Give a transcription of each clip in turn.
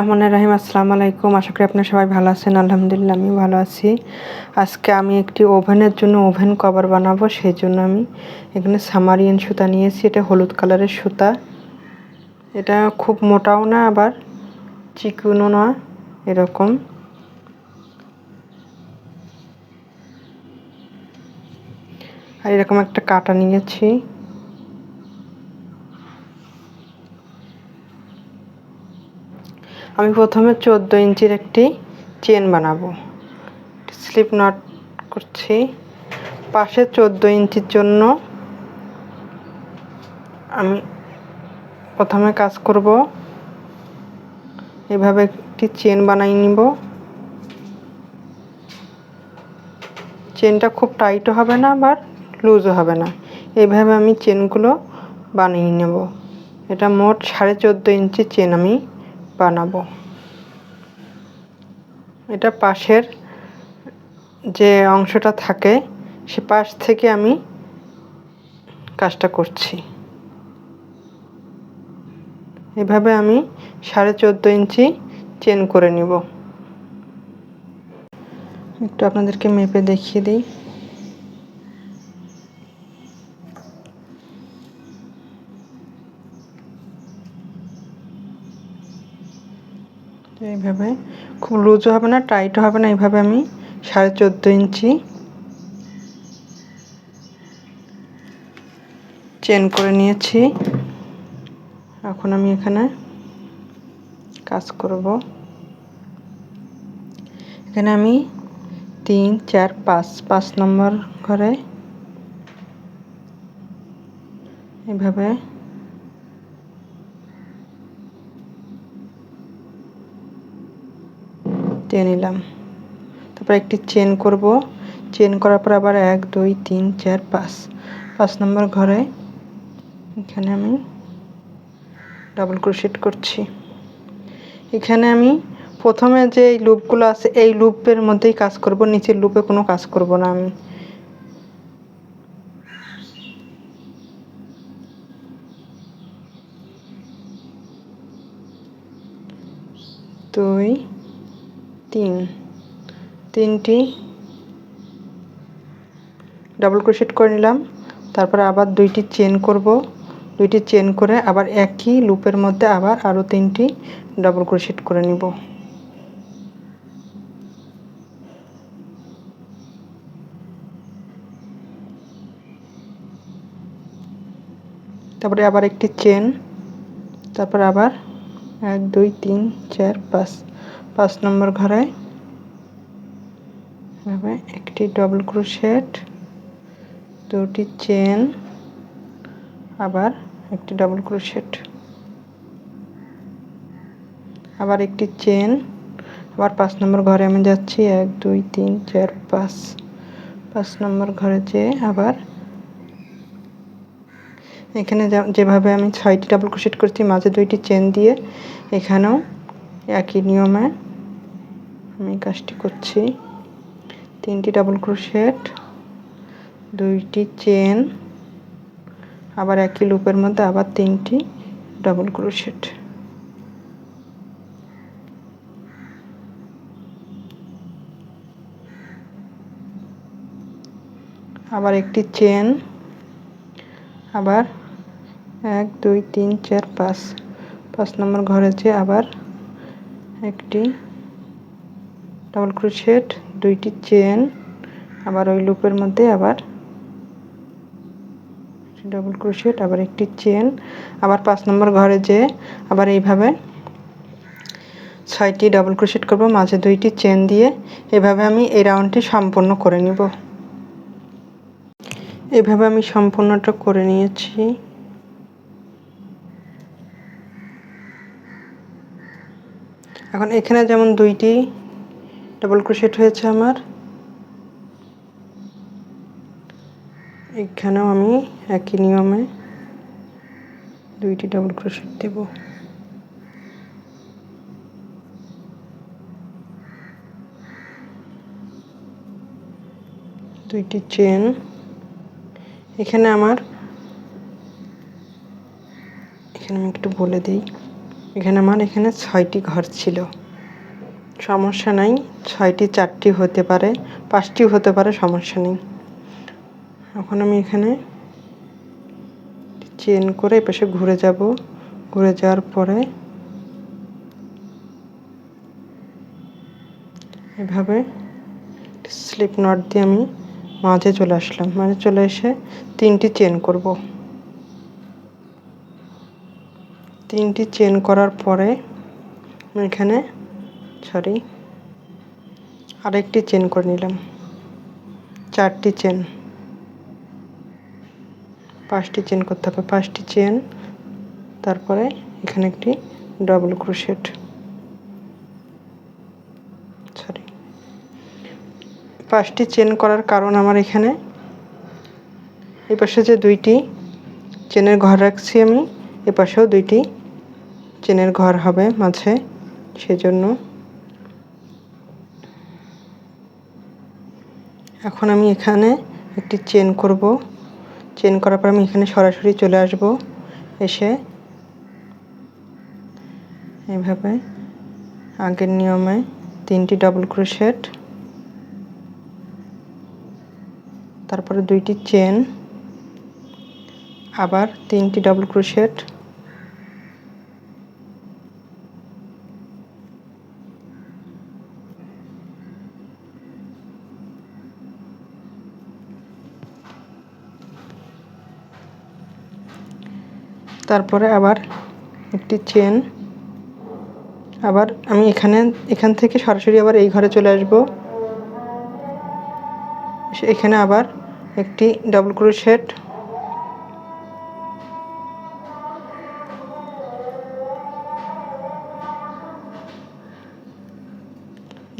রহমান রাহিম, আসসালামু আলাইকুম। আশা করি আপনারা সবাই ভালো আছেন। আলহামদুলিল্লাহ আমি ভালো আছি। আজকে আমি একটি ওভেনের জন্য ওভেন কভার বানাবো, সেই জন্য আমি এখানে সামারিয়ান সুতা নিয়েছি। এটা হলুদ কালারের সুতা। এটা খুব মোটাও না, আবার চিকুনও না, এরকম। আর এরকম একটা কাটা নিয়েছি। আমি প্রথমে চোদ্দ ইঞ্চির একটি চেন বানাবো। স্লিপ নট করছি। পাশে চোদ্দ ইঞ্চির জন্য আমি প্রথমে কাজ করব। এভাবে একটি চেন বানাই নিব। চেনটা খুব টাইটও হবে না, আবার লুজও হবে না। এইভাবে আমি চেনগুলো বানিয়ে নেব। এটা মোট সাড়ে চোদ্দ ইঞ্চি চেন আমি বানাবো। এটা পাশের যে অংশটা থাকে, সে পাশ থেকে আমি কাজটা করছি। এভাবে আমি সাড়ে চোদ্দ ইঞ্চি চেন করে নিব। একটু আপনাদেরকে মেপে দেখিয়ে দিই। এইভাবে। খুব লুজও হবে না, টাইটও হবে না এইভাবে আমি সাড়ে চোদ্দ ইঞ্চি চেন করে নিয়েছি। এখন আমি এখানে কাজ করব। এখানে আমি তিন, চার, পাঁচ পাঁচ নম্বর ঘরে এভাবে দিয়ে নিলাম। তারপর একটি চেন করব। চেন করার পর আবার এক, দুই, তিন, চার, পাঁচ। পাঁচ নম্বর ঘরে এখানে আমি ডাবল ক্রোশেট করছি। এখানে আমি প্রথমে যে এই লুপগুলো আছে, এই লুপের মধ্যেই কাজ করব, নিচের লুপে কোনো কাজ করব না আমি। দুই তিন। তিনটি। ডাবল ক্রোশেট করে নিলাম। তারপরে আবার দুইটি চেন করব। দুইটি চেন করে আবার একই লুপের মধ্যে আবার আরও তিনটি ডাবল ক্রোশেট করে নিব। তারপরে আবার একটি চেন তারপর আবার এক, দুই, তিন, চার, পাঁচ। পাঁচ নম্বর ঘরে। এভাবে একটি ডবল ক্রোশেট দুটি চেন আবার একটি ডাবল ক্রোশেট আবার একটি চেন আবার পাঁচ নম্বর ঘরে আমি যাচ্ছি। এক, দুই, তিন, চার, পাঁচ। পাঁচ নম্বর ঘরে যেয়ে আবার এখানে যেভাবে আমি ছয়টি ডাবল ক্রোশেট করছি, মাঝে দুইটি চেন দিয়ে, এখানেও একই নিয়মে আমি কাজটি করছি। তিনটি ডাবল ক্রোশেট দুইটি চেন আবার একই লুপের মধ্যে আবার তিনটি ডাবল ক্রোশেট আবার একটি চেন আবার এক, দুই, তিন, চার, পাঁচ। পাঁচ নম্বর ঘরে যে আবার একটি ডাবল ক্রোশেট দুইটি চেন আবার ওই লুপের মধ্যে আবার ডাবল ক্রোশেট আবার একটি চেন আবার পাঁচ নম্বর ঘরে যে আবার এইভাবে ছয়টি ডাবল ক্রোশেট করব, মাঝে দুইটি চেন দিয়ে, এভাবে আমি এই রাউন্ডটি সম্পূর্ণ করে নিব। এভাবে আমি সম্পূর্ণটা করে নিয়েছি। এখন এখানে যেমন দুইটি ডাবল ক্রোশেট হয়েছে আমার। এখানেও আমি একই নিয়মে দুইটি ডাবল ক্রোশেট দেব। দুইটি চেন এখানে আমার এখানে আমি একটু বলে দিই। এখানে আমার এখানে ছয়টি ঘর ছিল। সমস্যা নাই, ছয়টি, চারটি হতে পারে, পাঁচটি হতে পারে, সমস্যা নেই। এখন আমি এখানে চেন করে এপাশে ঘুরে যাব। ঘুরে যাওয়ার পরে এভাবে স্লিপ নট দিয়ে আমি মাঝে চলে আসলাম। মাঝে চলে এসে তিনটি চেন করব। তিনটি চেন করার পরে আমি এখানে সরি আরেকটি চেন করে নিলাম। চারটি চেন পাঁচটি চেন করতে হবে। পাঁচটি চেন তারপরে এখানে একটি ডবল ক্রোশেট সরি পাঁচটি চেন করার কারণ আমার এখানে। এই পাশে যে দুইটি চেনের ঘর রাখছি আমি, এ পাশেও দুইটি চেনের ঘর হবে মাঝে। সেজন্য এখন আমি এখানে একটি চেন করব। চেন করার পর আমি এখানে সরাসরি চলে আসব। এসে এইভাবে আগের নিয়মে তিনটি ডাবল ক্রোশেট তারপরে দুইটি চেন আবার তিনটি ডাবল ক্রোশেট তারপরে আবার একটি চেন আবার আমি এখানে, এখান থেকে সরাসরি আবার এই ঘরে চলে আসব। এখানে আবার একটি ডাবল ক্রোশেট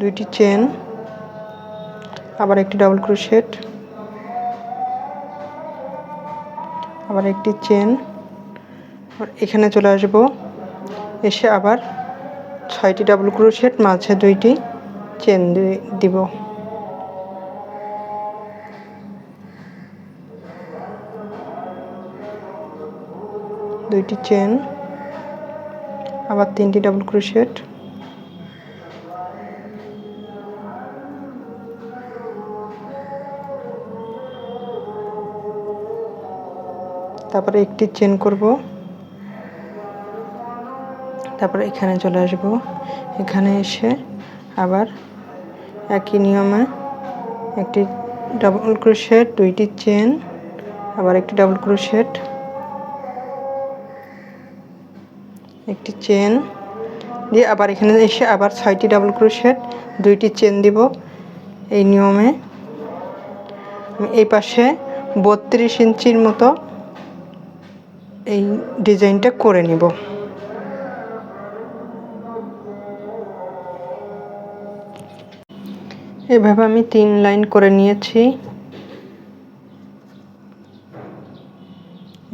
দুইটি চেন আবার একটি ডাবল ক্রোশেট আবার একটি চেন এখানে চলে আসব। এসে আবার ছয়টি ডাবল ক্রোশেট মাঝে দুইটি চেন দিব। দুইটি চেন আবার তিনটি ডাবল ক্রোশেট তারপরে একটি চেন করব। তারপরে এখানে চলে আসব। এখানে এসে আবার একই নিয়মে একটি ডাবল ক্রোশেট দুইটি চেন আবার একটি ডাবল ক্রোশেট একটি চেন দিয়ে আবার এখানে এসে আবার ছয়টি ডাবল ক্রোশেট দুইটি চেন দিব এই নিয়মে। আমি এই পাশে বত্রিশ ইঞ্চির মতো এই ডিজাইনটা করে নিব। এভাবে আমি তিন লাইন করে নিয়েছি।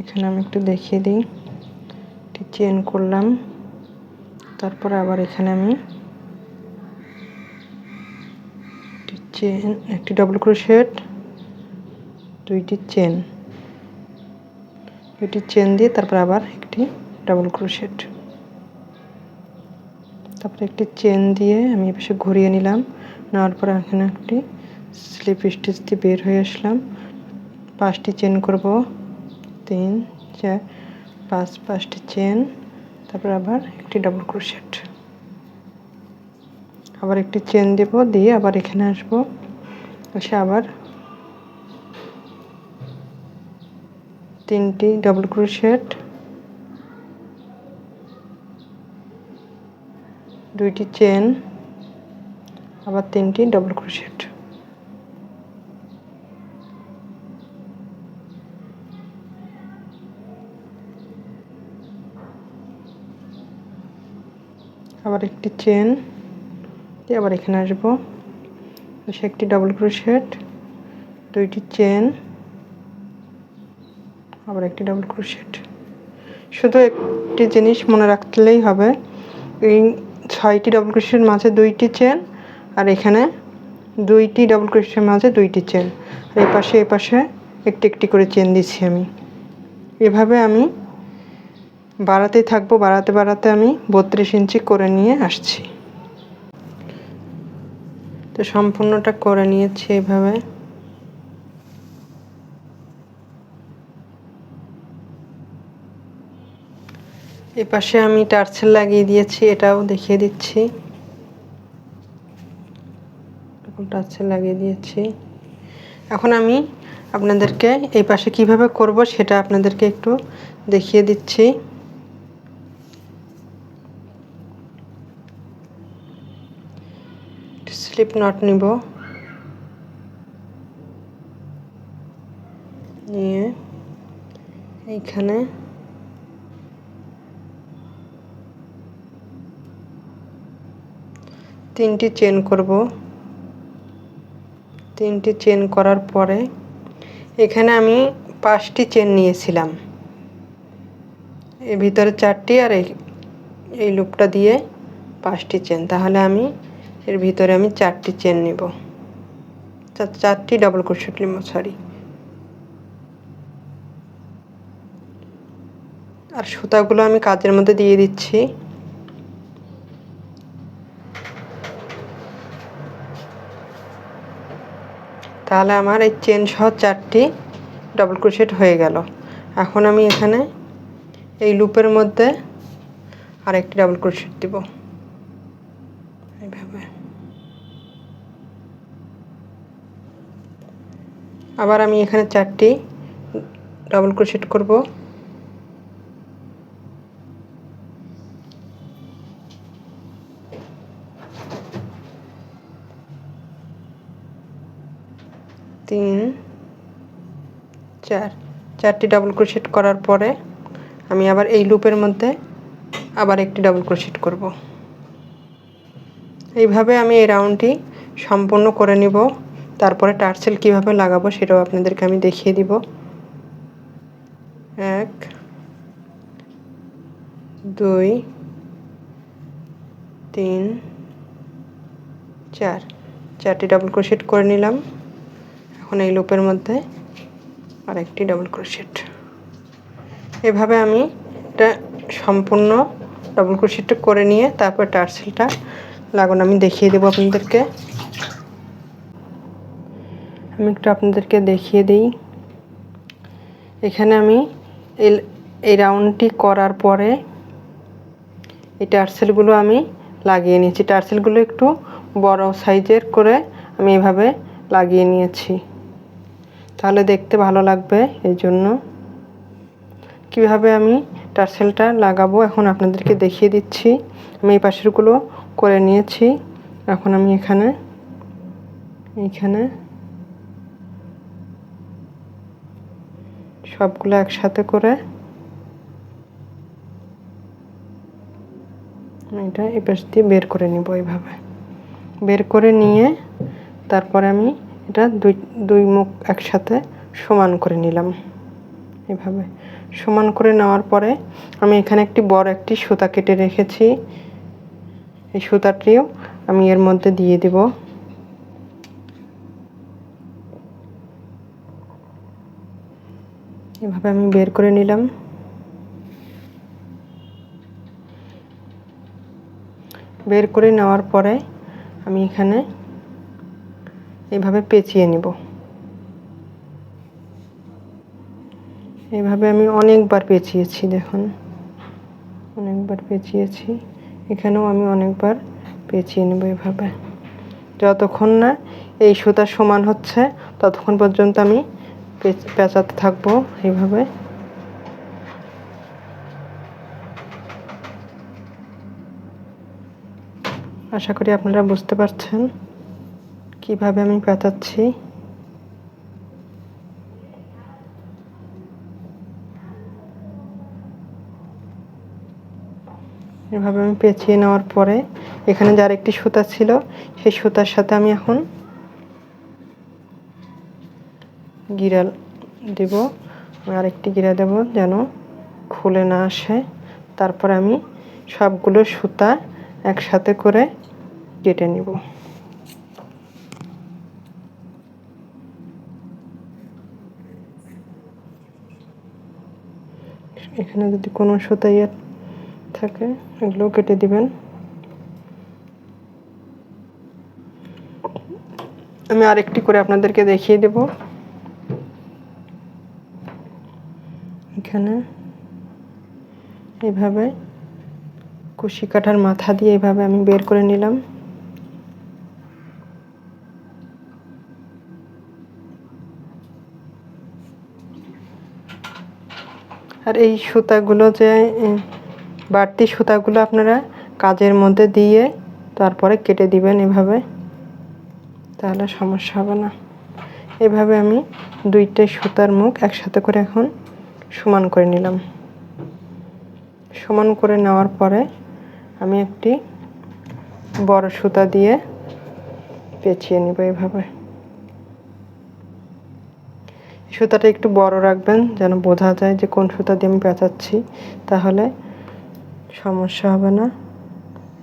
এখানে আমি একটু দেখিয়ে দিই। একটি চেন করলাম। তারপর আবার এখানে আমি একটি চেন, একটি ডবল ক্রোশেট দুইটি চেন। দুইটি চেন দিয়ে তারপর আবার একটি ডাবল ক্রোশেট তারপরে একটি চেন দিয়ে আমি এপাশে ঘুরিয়ে নিলাম। নেওয়ার পর এখানে একটি স্লিপ স্টিচ দিয়ে বের হয়ে আসলাম। পাঁচটি চেন করব। তিন, চার, পাঁচ, পাঁচটি চেন। তারপর আবার একটি ডাবল ক্রোশেট আবার একটি চেন দেব, দিয়ে আবার এখানে আসব। এসে আবার তিনটি ডাবল ক্রোশেট দুইটি চেন। আবার তিনটি ডাবল ক্রোশেট আবার একটি চেন দিয়ে আবার এখানে আসব। এসে একটি ডাবল ক্রোশেট দুইটি চেন আবার একটি ডাবল ক্রোশেট শুধু একটি জিনিস মনে রাখলেই হবে, এই ছয়টি ডাবল ক্রোশের মাঝে দুইটি চেন আর এখানে দুইটি ডাবল ক্রোশের মাঝে দুইটি চেন আর এই পাশে, এ পাশে একটি একটি করে চেন দিচ্ছি আমি। এভাবে আমি বাড়াতে থাকব, বাড়াতে বাড়াতে আমি বত্রিশ ইঞ্চি করে নিয়ে আসছি। তো সম্পূর্ণটা করে নিয়েছি এইভাবে এ পাশে আমি টার্সেল লাগিয়ে দিয়েছি, এটাও দেখিয়ে দিচ্ছি। টার্সেল লাগিয়ে দিয়েছি। এখন আমি আপনাদেরকে এই পাশে কীভাবে করব সেটা আপনাদেরকে একটু দেখিয়ে দিচ্ছি। স্লিপ নট নিব। নিয়ে এইখানে তিনটি চেন করব। তিনটি চেন করার পরে এখানে আমি পাঁচটি চেন নিয়েছিলাম। এর ভিতরে চারটি আর এই লুপটা দিয়ে পাঁচটি চেন তাহলে আমি এর ভিতরে আমি চারটি চেন নিব। চারটি ডবল ক্রোশেট নিব সরি আর সুতাগুলো আমি কাজের মধ্যে দিয়ে দিচ্ছি। তাহলে আমার এই চেন সহ চারটি ডবল ক্রোশেট হয়ে গেল। এখন আমি এখানে এই লুপের মধ্যে আর একটি ডাবল ক্রোশেট দিব। এইভাবে। আবার আমি এখানে চারটি ডাবল ক্রোশেট করব। তিন, চার। চারটি ডাবল ক্রোশেট করার পরে আমি আবার এই লুপের মধ্যে আবার একটি ডাবল ক্রোশেট করব। এইভাবে আমি এই রাউন্ডটি সম্পূর্ণ করে নিব। তারপরে টার্সেল কীভাবে লাগাবো সেটাও আপনাদেরকে আমি দেখিয়ে দিব। এক, দুই, তিন, চার। চারটি ডাবল ক্রোশেট করে নিলাম। এখন এই লুপের মধ্যে আর একটি ডাবল ক্রোশেট এভাবে আমি এটা সম্পূর্ণ ডাবল ক্রোশেটটা করে নিয়ে তারপর টার্সেলটা লাগানো। আমি দেখিয়ে দেবো আপনাদেরকে। আমি একটু আপনাদেরকে দেখিয়ে দিই। এখানে আমি এই রাউন্ডটি করার পরে এই টার্সেলগুলো আমি লাগিয়ে নিয়েছি। টার্সেলগুলো একটু বড় সাইজের করে আমি এভাবে লাগিয়ে নিয়েছি। তাহলে দেখতে ভালো লাগবে এই জন্য। কীভাবে আমি টার্সেলটা লাগাবো এখন আপনাদেরকে দেখিয়ে দিচ্ছি। আমি এই পাশেরগুলো করে নিয়েছি। এখন আমি এখানে, এইখানে সবগুলো একসাথে করে এটা এই পাশ দিয়ে বের করে নিব এইভাবে। বের করে নিয়ে তারপরে আমি এটা দুই দুই মুখ একসাথে সমান করে নিলাম। এভাবে। সমান করে নেওয়ার পরে আমি এখানে একটি বড় একটি সুতা কেটে রেখেছি। এই সুতাটিও আমি এর মধ্যে দিয়ে দেব। এভাবে আমি বের করে নিলাম। বের করে নেওয়ার পরে আমি এখানে এভাবে পেঁচিয়ে নিব। এভাবে আমি অনেকবার পেঁচিয়েছি, দেখুন। অনেকবার পেঁচিয়েছি। এখানেও আমি অনেকবার পেঁচিয়ে নেব এভাবে যতক্ষণ না এই সুতা সমান হচ্ছে, ততক্ষণ পর্যন্ত আমি পেঁচাতে থাকব এইভাবে। আশা করি আপনারা বুঝতে পারছেন। কীভাবে আমি পেঁচাচ্ছি এভাবে আমি পেঁচিয়ে নেওয়ার পরে এখানে যার একটি সুতা ছিল, সেই সুতার সাথে আমি এখন গিরা দেব। আর একটি গিরা দেব যেন খুলে না আসে। তারপর আমি সবগুলো সুতা একসাথে করে কেটে নিব। এখানে যদি কোনো সুতা ইয়ে থাকে এগুলো কেটে দিবেন। আমি আরেকটি করে আপনাদেরকে দেখিয়ে দেব। এখানে এইভাবে কুশি কাঠার মাথা দিয়ে এইভাবে আমি বের করে নিলাম। আর এই সুতাগুলো যে বাড়তি সুতাগুলো আপনারা কাজের মধ্যে দিয়ে তারপরে কেটে দিবেন এভাবে, তাহলে সমস্যা হবে না। এভাবে আমি দুইটা সুতার মুখ একসাথে করে এখন সমান করে নিলাম। সমান করে নেওয়ার পরে আমি একটি বড় সুতা দিয়ে পেঁচিয়ে নিব এভাবে। সুতাটা একটু বড় রাখবেন, যেন বোঝা যায় যে কোন সুতা দিয়ে আমি পেঁচাচ্ছি, তাহলে সমস্যা হবে না।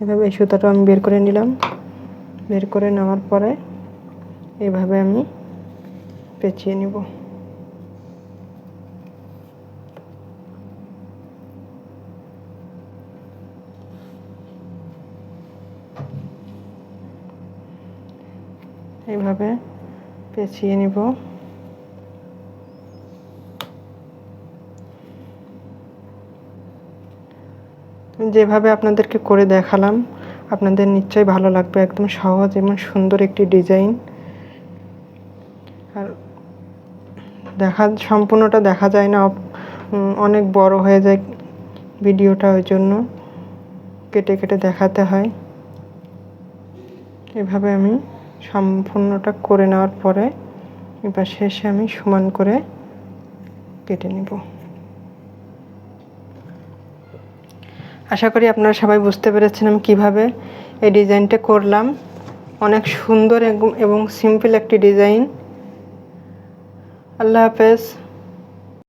এভাবে এই সুতাটা আমি বের করে নিলাম। বের করে নেওয়ার পরে এভাবে আমি পেঁচিয়ে নিব। এইভাবে পেঁচিয়ে নিব। যেভাবে আপনাদেরকে করে দেখালাম, আপনাদের নিশ্চয়ই ভালো লাগবে, একদম সহজ এবং সুন্দর একটি ডিজাইন। আর দেখা, সম্পূর্ণটা দেখা যায় না অনেক বড় হয়ে যায় ভিডিওটা ওই জন্য। কেটে কেটে দেখাতে হয়। এভাবে আমি সম্পূর্ণটা করে নেওয়ার পরে, এবার শেষে আমি সমান করে কেটে নেব। আশা করি আপনারা সবাই বুঝতে পেরেছেন আমি কীভাবে এই ডিজাইনটা করলাম। অনেক সুন্দর এবং- সিম্পল একটি ডিজাইন। আল্লাহ হাফেজ।